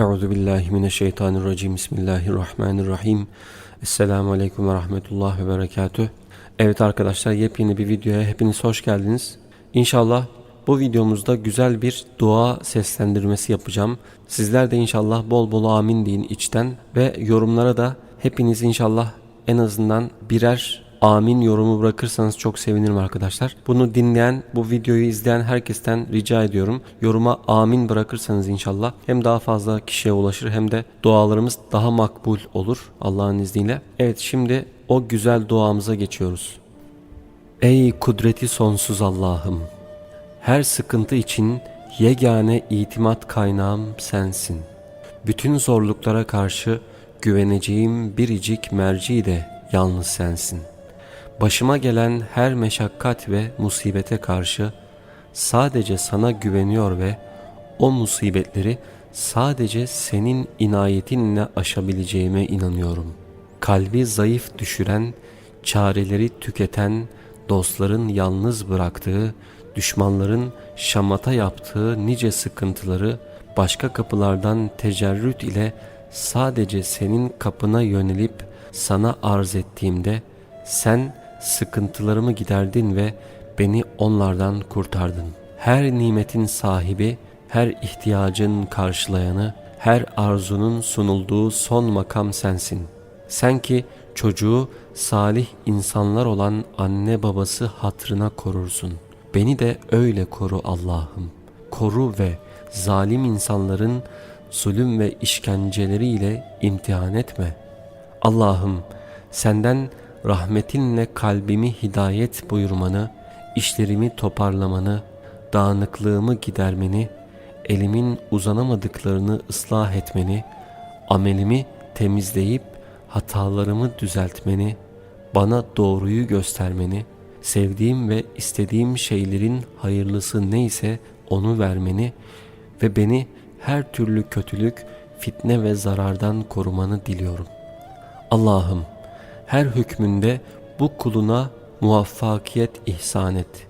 Euzu billahi mineşşeytanirracim. Bismillahirrahmanirrahim. Esselamu aleyküm ve rahmetullah ve berekatüh. Evet arkadaşlar yepyeni bir videoya hepiniz hoş geldiniz. İnşallah bu videomuzda güzel bir dua seslendirmesi yapacağım. Sizler de inşallah bol bol amin deyin içten ve yorumlara da hepiniz inşallah en azından birer amin yorumu bırakırsanız çok sevinirim arkadaşlar. Bunu dinleyen, bu videoyu izleyen herkesten rica ediyorum. Yoruma amin bırakırsanız inşallah hem daha fazla kişiye ulaşır hem de dualarımız daha makbul olur Allah'ın izniyle. Evet şimdi o güzel duamıza geçiyoruz. Ey kudreti sonsuz Allah'ım! Her sıkıntı için yegane itimat kaynağım sensin. Bütün zorluklara karşı güveneceğim biricik merci de yalnız sensin. Başıma gelen her meşakkat ve musibete karşı sadece sana güveniyor ve o musibetleri sadece senin inayetinle aşabileceğime inanıyorum. Kalbi zayıf düşüren, çareleri tüketen, dostların yalnız bıraktığı, düşmanların şamata yaptığı nice sıkıntıları başka kapılardan tecerrüt ile sadece senin kapına yönelip sana arz ettiğimde sen sıkıntılarımı giderdin ve beni onlardan kurtardın. Her nimetin sahibi, her ihtiyacın karşılayanı, her arzunun sunulduğu son makam sensin. Sen ki çocuğu salih insanlar olan anne babası hatrına korursun. Beni de öyle koru Allah'ım. Koru ve zalim insanların zulüm ve işkenceleriyle imtihan etme. Allah'ım senden rahmetinle kalbimi hidayet buyurmanı, işlerimi toparlamanı, dağınıklığımı gidermeni, elimin uzanamadıklarını ıslah etmeni, amelimi temizleyip hatalarımı düzeltmeni, bana doğruyu göstermeni, sevdiğim ve istediğim şeylerin hayırlısı neyse onu vermeni ve beni her türlü kötülük, fitne ve zarardan korumanı diliyorum. Allah'ım her hükmünde bu kuluna muvaffakiyet ihsan et.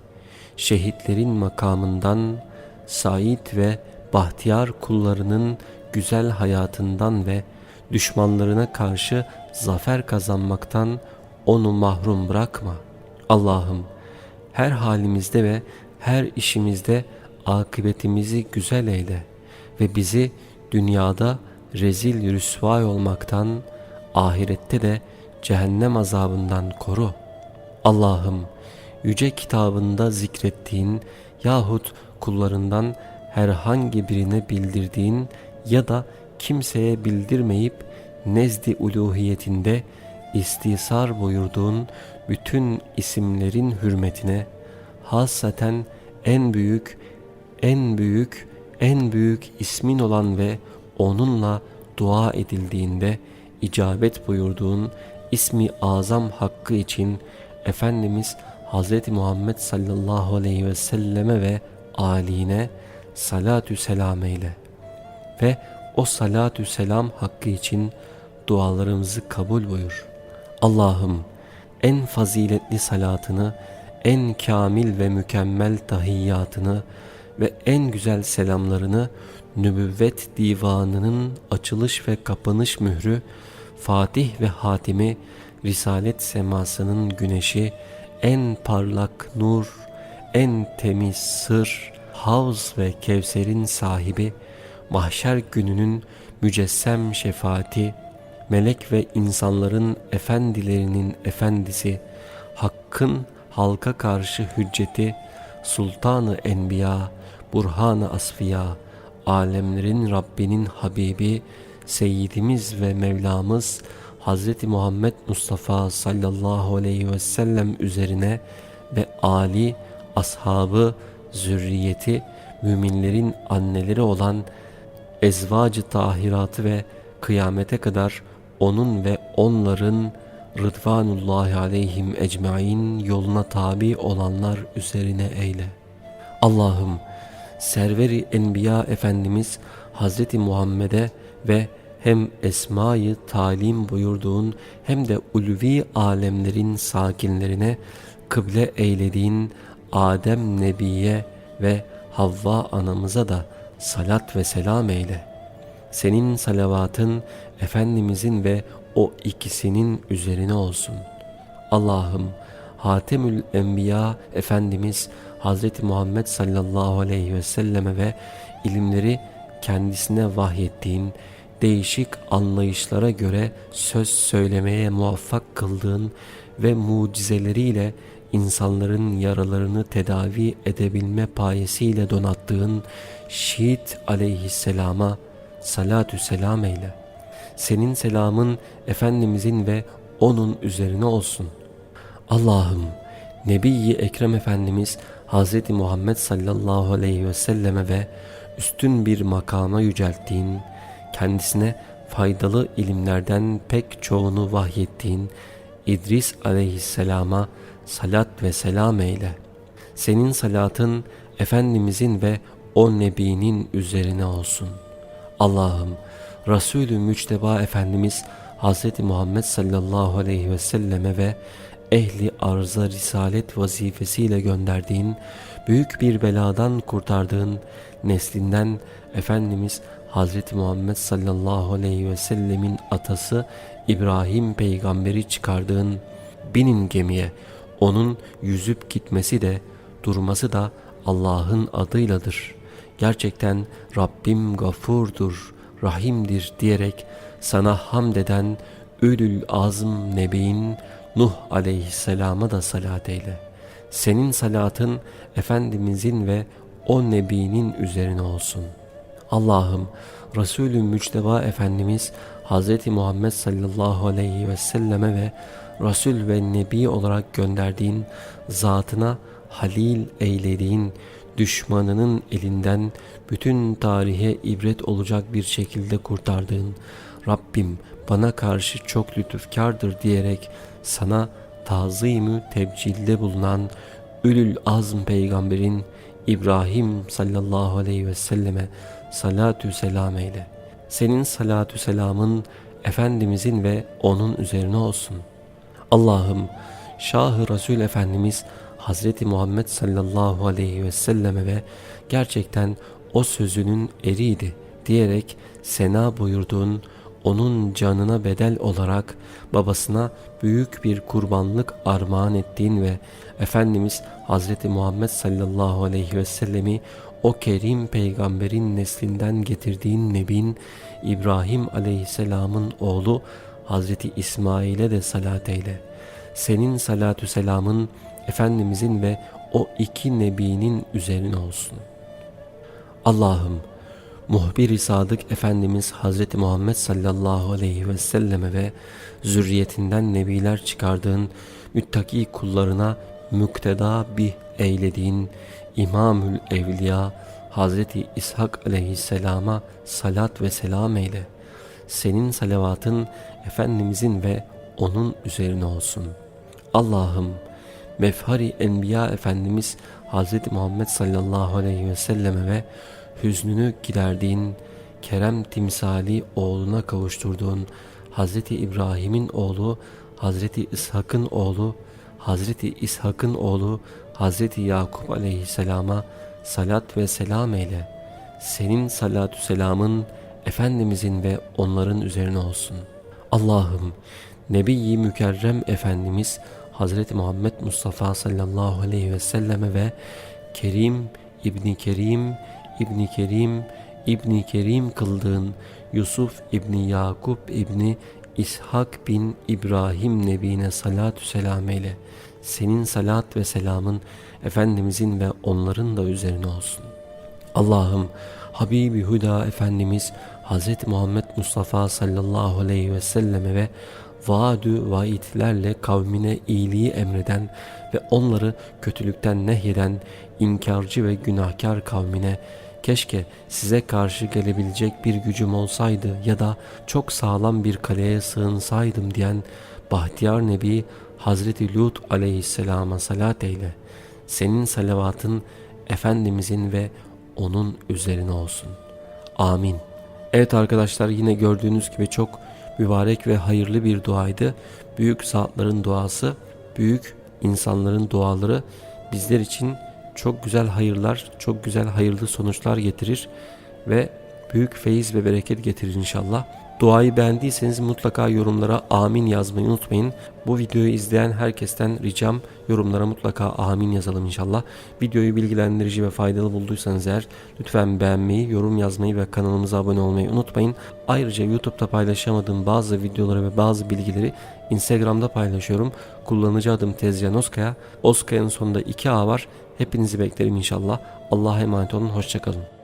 Şehitlerin makamından, sait ve bahtiyar kullarının güzel hayatından ve düşmanlarına karşı zafer kazanmaktan onu mahrum bırakma. Allah'ım her halimizde ve her işimizde akıbetimizi güzel eyle ve bizi dünyada rezil rüsvay olmaktan, ahirette de cehennem azabından koru. Allah'ım yüce kitabında zikrettiğin yahut kullarından herhangi birine bildirdiğin ya da kimseye bildirmeyip nezdi uluhiyetinde istisar buyurduğun bütün isimlerin hürmetine hasaten en büyük, en büyük, en büyük ismin olan ve onunla dua edildiğinde icabet buyurduğun ismi azam hakkı için Efendimiz Hz. Muhammed sallallahu aleyhi ve selleme ve aline salatü selam eyle. Ve o salatü selam hakkı için dualarımızı kabul buyur. Allah'ım en faziletli salatını, en kamil ve mükemmel tahiyyatını ve en güzel selamlarını nübüvvet divanının açılış ve kapanış mührü Fatih ve Hatimi Risalet semasının güneşi en parlak nur, en temiz sır, havz ve kevserin sahibi, mahşer gününün mücessem şefaati, melek ve insanların efendilerinin efendisi, hakkın halka karşı hücceti, sultanı enbiya, burhanı asfiya, alemlerin Rabbinin Habibi, Seyyidimiz ve Mevlamız Hz. Muhammed Mustafa sallallahu aleyhi ve sellem üzerine ve Ali, ashabı, zürriyeti, müminlerin anneleri olan ezvacı tahiratı ve kıyamete kadar onun ve onların Rıdvanullahi aleyhim ecmain yoluna tabi olanlar üzerine eyle. Allah'ım serveri enbiya efendimiz Hz. Muhammed'e ve hem esmayı talim buyurduğun hem de ulvi alemlerin sakinlerine kıble eylediğin Adem Nebi'ye ve Havva anamıza da salat ve selam eyle. senin salavatın Efendimizin ve o ikisinin üzerine olsun. Allah'ım Hatemül Enbiya Efendimiz Hazreti Muhammed sallallahu aleyhi ve selleme ve ilimleri kendisine vahyettiğin değişik anlayışlara göre söz söylemeye muvaffak kıldığın ve mucizeleriyle insanların yaralarını tedavi edebilme payesiyle donattığın Şiit aleyhisselama salatü selam eyle. Senin selamın Efendimizin ve onun üzerine olsun. Allah'ım Nebi-i Ekrem Efendimiz Hz. Muhammed sallallahu aleyhi ve selleme ve üstün bir makama yücelttiğin, kendisine faydalı ilimlerden pek çoğunu vahyettiğin İdris aleyhisselama salat ve selam eyle. Senin salatın Efendimizin ve o Nebi'nin üzerine olsun. Allah'ım Resulü Müçteba Efendimiz Hz. Muhammed sallallahu aleyhi ve selleme ve ehli arza risalet vazifesiyle gönderdiğin, büyük bir beladan kurtardığın, neslinden Efendimiz Hz. Muhammed sallallahu aleyhi ve sellemin atası İbrahim peygamberi çıkardığın, binin gemiye, onun yüzüp gitmesi de, durması da Allah'ın adıyladır. Gerçekten Rabbim gafurdur, rahimdir diyerek sana hamd eden Ülül Azm Nebi'in Nuh aleyhisselama da salat eyle. Senin salatın Efendimizin ve o Nebi'nin üzerine olsun. Allah'ım Resulü Müçteba Efendimiz Hz. Muhammed sallallahu aleyhi ve selleme ve Resul ve Nebi olarak gönderdiğin zatına halil eylediğin düşmanının elinden bütün tarihe ibret olacak bir şekilde kurtardığın Rabbim bana karşı çok lütufkardır diyerek sana tazimü tebcilde bulunan Ülül Azm peygamberin İbrahim sallallahu aleyhi ve selleme salatü selam eyle. Senin salatü selamın Efendimizin ve onun üzerine olsun. Allah'ım Şah-ı Resul Efendimiz Hazreti Muhammed sallallahu aleyhi ve selleme ve gerçekten o sözünün eriydi diyerek sena buyurduğun onun canına bedel olarak babasına büyük bir kurbanlık armağan ettiğin ve Efendimiz Hazreti Muhammed sallallahu aleyhi ve sellemi o kerim peygamberin neslinden getirdiğin Nebin İbrahim aleyhisselamın oğlu Hazreti İsmail'e de salat eyle. Senin salatü selamın Efendimizin ve o iki nebinin üzerine olsun. Allah'ım muhbir-i sadık Efendimiz Hz. Muhammed sallallahu aleyhi ve selleme ve zürriyetinden nebiler çıkardığın müttaki kullarına mükteda bih eylediğin İmamül Evliya Hz. İshak aleyhisselama salat ve selam eyle. Senin salavatın Efendimizin ve onun üzerine olsun. Allah'ım Mefhari Enbiya Efendimiz Hz. Muhammed sallallahu aleyhi ve selleme ve hüznünü giderdiğin, kerem timsali oğluna kavuşturduğun Hz. İbrahim'in oğlu, Hz. İshak'ın oğlu, Hz. İshak'ın oğlu Hz. Yakup aleyhisselama salat ve selam eyle. Senin salatü selamın Efendimizin ve onların üzerine olsun. Allah'ım Nebi-i Mükerrem Efendimiz Hazreti Muhammed Mustafa sallallahu aleyhi ve selleme ve Kerim İbni Kerim İbni Kerim İbni Kerim kıldığın Yusuf İbni Yakup İbni İshak bin İbrahim Nebine salatü selam eyle. Senin salat ve selamın Efendimizin ve onların da üzerine olsun. Allah'ım Habibi Huda Efendimiz Hz. Muhammed Mustafa sallallahu aleyhi ve selleme ve vaadü vaidlerle kavmine iyiliği emreden ve onları kötülükten nehyeden inkarcı ve günahkar kavmine keşke size karşı gelebilecek bir gücüm olsaydı ya da çok sağlam bir kaleye sığınsaydım diyen Bahtiyar Nebi Hazreti Lut aleyhisselama salat eyle. Senin salavatın Efendimizin ve onun üzerine olsun. Amin. Evet arkadaşlar yine gördüğünüz gibi çok mübarek ve hayırlı bir duaydı. Büyük zatların duası, büyük insanların duaları bizler için çok güzel hayırlar, çok güzel hayırlı sonuçlar getirir ve büyük feyiz ve bereket getirir inşallah. Duayı beğendiyseniz mutlaka yorumlara amin yazmayı unutmayın. Bu videoyu izleyen herkesten ricam yorumlara mutlaka amin yazalım inşallah. Videoyu bilgilendirici ve faydalı bulduysanız eğer lütfen beğenmeyi, yorum yazmayı ve kanalımıza abone olmayı unutmayın. Ayrıca YouTube'da paylaşamadığım bazı videoları ve bazı bilgileri Instagram'da paylaşıyorum. Kullanıcı adım Tezcan Oskaya. Oskaya'nın sonunda 2A var. Hepinizi beklerim inşallah. Allah'a emanet olun. Hoşçakalın.